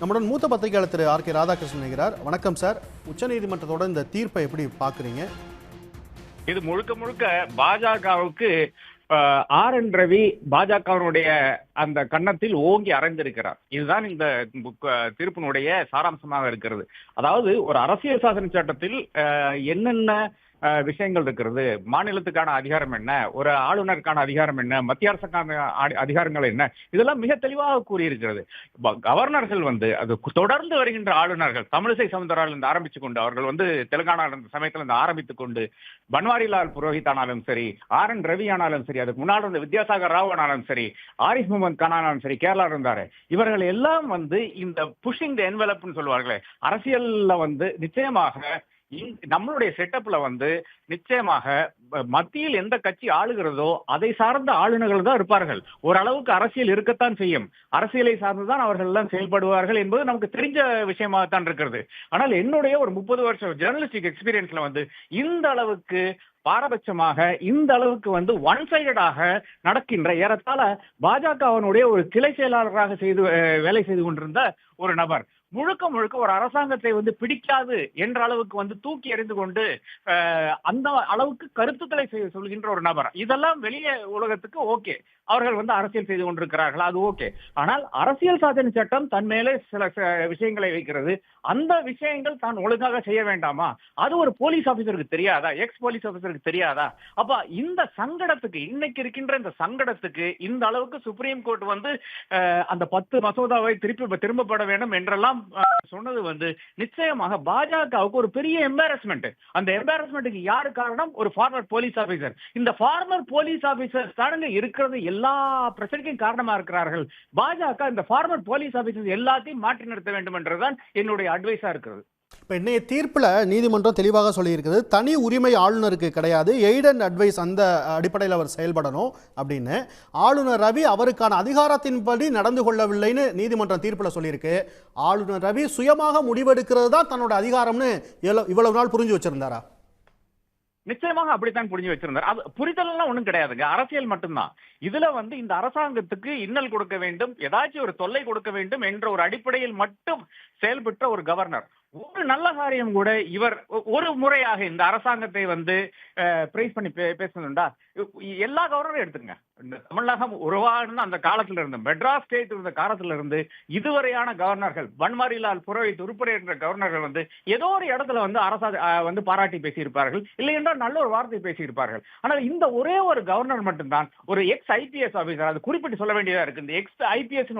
நம்முடன் மூத்த பத்திரிகையாளர் திரு ஆர் கே ராதாகிருஷ்ணன் இருக்கிறார் வணக்கம் சார். உச்சநீதிமன்றத்தோட இந்த தீர்ப்பை எப்படி பார்க்குறீங்க? இது முழுக்க முழுக்க பாஜகவுக்கு ஆர் என் ரவி பாஜகவினுடைய அந்த கன்னத்தில் ஓங்கி அறைந்திருக்கிறார் இதுதான் இந்த தீர்ப்பினுடைய சாராம்சமாக இருக்கிறது. அதாவது ஒரு அரசியல் சாசன சட்டத்தில் என்னென்ன விஷயங்கள் இருக்கிறது. மாநிலத்துக்கான அதிகாரம் என்ன? ஒரு ஆளுநருக்கான அதிகாரம் என்ன? மத்திய அரசுக்கான அதிகாரங்கள் என்ன? இதெல்லாம் மிக தெளிவாக கூறியிருக்கிறது. கவர்னர்கள் வந்து அது தொடர்ந்து வருகின்ற ஆளுநர்கள் தமிழிசை சவுந்தரராஜன் இருந்து ஆரம்பிச்சு கொண்டு அவர்கள் வந்து தெலுங்கானா சமயத்தில் சமயத்துல இருந்து ஆரம்பித்துக் கொண்டு பன்வாரிலால் புரோஹித் ஆனாலும் சரி ஆர் என் ரவி ஆனாலும் சரி அதுக்கு முன்னால் இருந்த வித்யாசாகர் ராவ் ஆனாலும் சரி ஆரிஃப் முகமது கான் ஆனாலும் சரி கேரளா இருந்தாரு. இவர்கள் எல்லாம் வந்து இந்த புஷிங் த என்வெலப்னு சொல்லுவார்களே அரசியல்ல வந்து நிச்சயமாக நம்மளுடைய செட்டப்ல வந்து நிச்சயமாக மத்தியில் எந்த கட்சி ஆளுகிறதோ அதை சார்ந்த ஆளுநர்கள் தான் இருப்பார்கள். ஓரளவுக்கு அரசியல் இருக்கத்தான் செய்யும். அரசியலை சார்ந்துதான் அவர்கள் எல்லாம் செயல்படுவார்கள் என்பது நமக்கு தெரிஞ்ச விஷயமாகத்தான் இருக்கிறது. ஆனால் என்னுடைய ஒரு முப்பது வருஷம் ஜெர்னலிஸ்டிக் எக்ஸ்பீரியன்ஸ்ல வந்து இந்த அளவுக்கு பாரபட்சமாக இந்த அளவுக்கு வந்து ஒன் சைடடாக நடக்கின்ற ஏறத்தாழ பாஜகவனுடைய ஒரு கிளை செயலாளராக செய்து வேலை செய்து கொண்டிருந்த ஒரு நபர். முழுக்க முழுக்க ஒரு அரசாங்கத்தை வந்து பிடிக்காது என்ற அளவுக்கு வந்து தூக்கி எறிந்து கொண்டு அந்த அளவுக்கு கருத்துக்களை சொல்கின்ற ஒரு நபர். இதெல்லாம் வெளியே உலகத்துக்கு ஓகே. அவர்கள் வந்து அரசியல் செய்து கொண்டிருக்கிறார்கள் அது ஓகே. ஆனால் அரசியல் சாதனை சட்டம் தன் மேலே சில ச- விஷயங்களை வைக்கிறது. அந்த விஷயங்கள் தான் ஒழுங்காக செய்ய வேண்டாமா? அது ஒரு போலீஸ் ஆபீசருக்கு தெரியாதா? எக்ஸ் போலீஸ் ஆபீசருக்கு தெரியாதா? அப்ப இந்த சங்கடத்துக்கு இன்னைக்கு இருக்கின்ற இந்த சங்கடத்துக்கு இந்த அளவுக்கு சுப்ரீம் கோர்ட் வந்து அந்த பத்து மசோதாவை திருப்பி திரும்பப்பட வேண்டும் என்றெல்லாம் அஹ், சொன்னது வந்து நிச்சயமாக பாஜகவுக்கு ஒரு பெரிய எம்பாரஸ்மெண்ட் அந்த எம்பாரஸ்மெண்ட்டுக்கு யாரு காரணம்? ஒரு ஃபார்மர் போலீஸ் ஆபீசர் இந்த ஃபார்மர் போலீஸ் ஆபீசர் தானுங்க இருக்கிறது எல்லா பிரச்சனைக்கும் காரணமா இருக்கிறார்கள். பாஜக இந்த ஃபார்மர் போலீஸ் ஆபீசர் எல்லாத்தையும் மாற்றி நிறுத்த வேண்டும் என்றுதான் என்னுடைய அட்வைஸா இருக்கிறது. இப்போ இன்னைய தீர்ப்பில் நீதிமன்றம் தெளிவாக சொல்லியிருக்குது. தனி உரிமை ஆளுநருக்கு கிடையாது. எய்ட் அண்ட் அட்வைஸ் அந்த அடிப்படையில் அவர் செயல்படணும் அப்படின்னு. ஆளுநர் ரவி அவருக்கான அதிகாரத்தின்படி நடந்து கொள்ளவில்லைன்னு நீதிமன்றம் தீர்ப்பில் சொல்லியிருக்கு. ஆளுநர் ரவி சுயமாக முடிவெடுக்கிறது தான் தன்னோட அதிகாரம்னு இவ்வளவு நாள் புரிஞ்சு வச்சிருந்தாரா? நிச்சயமாக அப்படித்தான் புரிஞ்சு வச்சிருந்தார். அது புரிதல் எல்லாம் ஒண்ணும் கிடையாதுங்க. அரசியல் மட்டும்தான். இதுல வந்து இந்த அரசாங்கத்துக்கு இன்னல் கொடுக்க வேண்டும் ஏதாச்சும் ஒரு தொல்லை கொடுக்க வேண்டும் என்ற ஒரு அடிப்படையில் மட்டும் செயல்பட்ட ஒரு கவர்னர். ஒரு நல்ல காரியம் கூட இவர் ஒரு முறையாக இந்த அரசாங்கத்தை வந்து பிரைஸ் பண்ணி பே- எல்லா கவர்னரும் எடுத்துங்க இந்த தமிழகம் உருவான அந்த காலத்துல இருந்து மெட்ராஸ் ஸ்டேட் இருந்த காலத்துல இருந்து இதுவரையான கவர்னர்கள் பன்வாரிலால் புரோஹித் உருப்படி என்ற கவர்னர்கள் வந்து ஏதோ ஒரு இடத்துல வந்து அரசா வந்து பாராட்டி பேசியிருப்பார்கள். இல்லை என்றால் நல்ல ஒரு வார்த்தை பேசியிருப்பார்கள். ஆனால் இந்த ஒரே ஒரு கவர்னர் மட்டும்தான் ஒரு எக்ஸ் ஐபிஎஸ் ஆபீசர் அது குறிப்பிட்டு சொல்ல வேண்டியதா இருக்கு. இந்த எக்ஸ் ஐபிஎஸ்